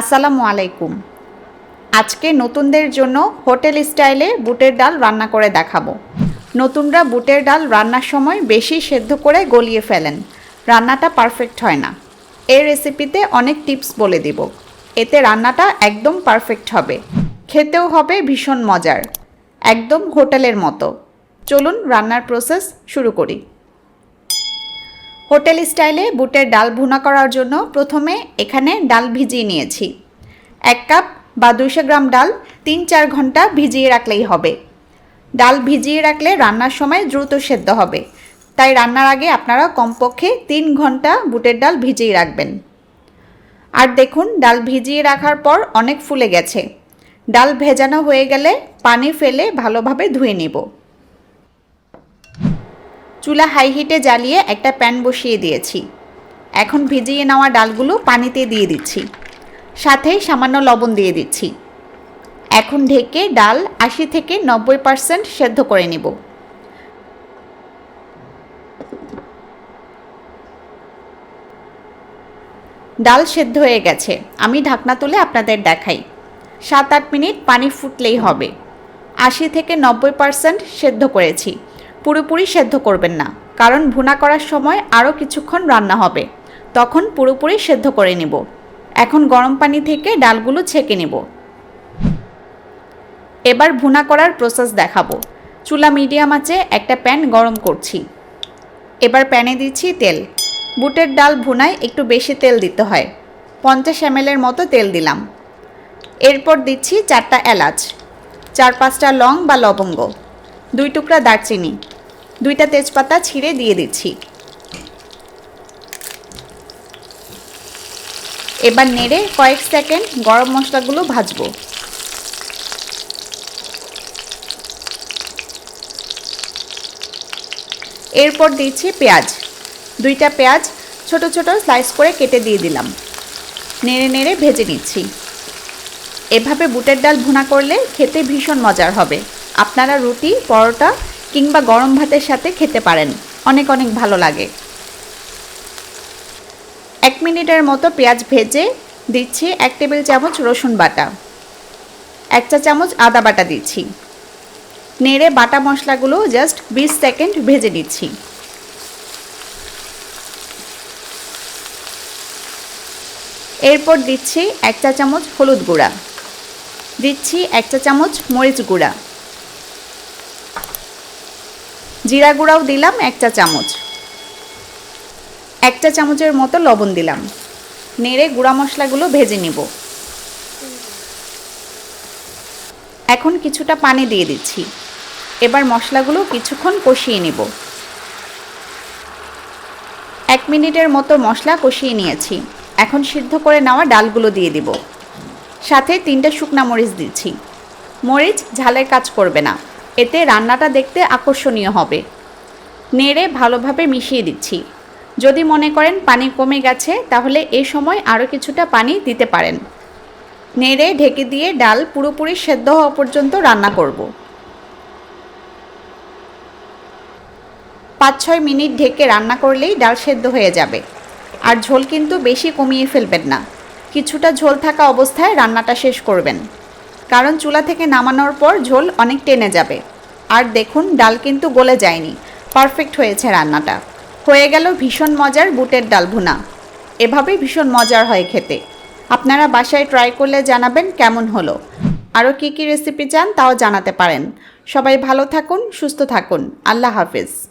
আসসালামু আলাইকুম। আজকে নতুনদের জন্য হোটেল স্টাইলে বুটের ডাল রান্না করে দেখাবো। নতুনরা বুটের ডাল রান্নার সময় বেশি সেদ্ধ করে গলিয়ে ফেলেন। রান্নাটা পারফেক্ট হয় না। এই রেসিপিতে অনেক টিপস বলে দিব। এতে রান্নাটা একদম পারফেক্ট হবে। খেতেও হবে ভীষণ মজার। একদম হোটেলের মতো। চলুন রান্নার প্রসেস শুরু করি। হোটেল স্টাইলে বুটের ডাল ভুনা করার জন্য প্রথমে এখানে ডাল ভিজিয়ে নিয়েছি। এক কাপ বা দুশো গ্রাম ডাল তিন চার ঘণ্টা ভিজিয়ে রাখলেই হবে। ডাল ভিজিয়ে রাখলে রান্নার সময় দ্রুত সেদ্ধ হবে। তাই রান্নার আগে আপনারা কমপক্ষে তিন ঘণ্টা বুটের ডাল ভিজিয়ে রাখবেন। আর দেখুন, ডাল ভিজিয়ে রাখার পর অনেক ফুলে গেছে। ডাল ভেজানো হয়ে গেলে পানি ফেলে ভালোভাবে ধুয়ে নেব। চুলা হাই হিটে জ্বালিয়ে একটা প্যান বসিয়ে দিয়েছি। এখন ভিজিয়ে নেওয়া ডালগুলো পানিতে দিয়ে দিচ্ছি। সাথে সামান্য লবণ দিয়ে দিচ্ছি। এখন ঢেকে ডাল আশি থেকে নব্বই পার্সেন্ট সেদ্ধ করে নেব। ডাল সেদ্ধ হয়ে গেছে। আমি ঢাকনা তুলে আপনাদের দেখাই। সাত আট মিনিট পানি ফুটলেই হবে। আশি থেকে নব্বই পার্সেন্ট সেদ্ধ করেছি। পুরোপুরি সেদ্ধ করবেন না, কারণ ভুনা করার সময় আরও কিছুক্ষণ রান্না হবে। তখন পুরোপুরি সেদ্ধ করে নেব। এখন গরম পানি থেকে ডালগুলো ছেঁকে নেব। এবার ভুনা করার প্রসেস দেখাবো। চুলা মিডিয়াম আঁচে একটা প্যান গরম করছি। এবার প্যানে দিচ্ছি তেল। বুটের ডাল ভুনায় একটু বেশি তেল দিতে হয়। পঞ্চাশ এমএলের মতো তেল দিলাম। এরপর দিচ্ছি চারটা এলাচ, চার পাঁচটা লং বা লবঙ্গ। দুই টুকরা দারচিনি, দুইটা তেজপাতা ছিঁড়ে দিয়ে দিচ্ছি। এবার নেড়ে কয়েক সেকেন্ড গরম মশলাগুলো ভাজবো। এরপর দিচ্ছি পেঁয়াজ, দুইটা পেঁয়াজ ছোট ছোট স্লাইস করে কেটে দিয়ে দিলাম। নেড়ে নেড়ে ভেজে নিচ্ছি। এভাবে বুটের ডাল ভুনা করলে খেতে ভীষণ মজার হবে। আপনারা রুটি, পরোটা কিংবা গরম ভাতের সাথে খেতে পারেন। অনেক অনেক ভালো লাগে। এক মিনিটের মতো পেঁয়াজ ভেজে দিচ্ছি এক টেবিল চামচ রসুন বাটা। এক চা চামচ আদা বাটা দিচ্ছি। নেড়ে বাটা মশলাগুলো জাস্ট বিশ সেকেন্ড ভেজে নিচ্ছি। এরপর দিচ্ছি এক চা চামচ হলুদ গুঁড়া। দিচ্ছি এক চা চামচ মরিচ গুঁড়া। জিরা গুঁড়াও দিলাম এক চা চামচ। এক চা চামচের মতো লবণ দিলাম। নেড়ে গুঁড়া মশলাগুলো ভেজে নিব। এখন কিছুটা পানি দিয়ে দিচ্ছি। এবার মশলাগুলো কিছুক্ষণ কষিয়ে নেব। এক মিনিটের মতো মশলা কষিয়ে নিয়েছি। এখন সিদ্ধ করে নেওয়া ডালগুলো দিয়ে দিব। সাথে তিনটা শুকনা মরিচ দিচ্ছি। মরিচ ঝালের কাজ করবে না। এতে রান্নাটা দেখতে আকর্ষণীয় হবে। নেড়ে ভালোভাবে মিশিয়ে দিচ্ছি। যদি মনে করেন পানি কমে গেছে, তাহলে এই সময় আরও কিছুটা পানি দিতে পারেন। নেড়ে ঢেকে দিয়ে ডাল পুরোপুরি সেদ্ধ হওয়া পর্যন্ত রান্না করব। পাঁচ ছয় মিনিট ঢেকে রান্না করলেই ডাল সেদ্ধ হয়ে যাবে। আর ঝোল কিন্তু বেশি কমিয়ে ফেলবেন না। কিছুটা ঝোল থাকা অবস্থায় রান্নাটা শেষ করবেন। কারণ চুলা থেকে নামানোর পর ঝোল অনেক টেনে যাবে। আর দেখুন, ডাল কিন্তু গলে যায়নি। পারফেক্ট হয়েছে রান্নাটা। হয়ে গেল ভীষণ মজার বুটের ডাল ভুনা। এভাবেই ভীষণ মজার হয় খেতে। আপনারা বাসায় ট্রাই করলে জানাবেন কেমন হলো। আরও কী কী রেসিপি চান তাও জানাতে পারেন। সবাই ভালো থাকুন, সুস্থ থাকুন। আল্লাহ হাফিজ।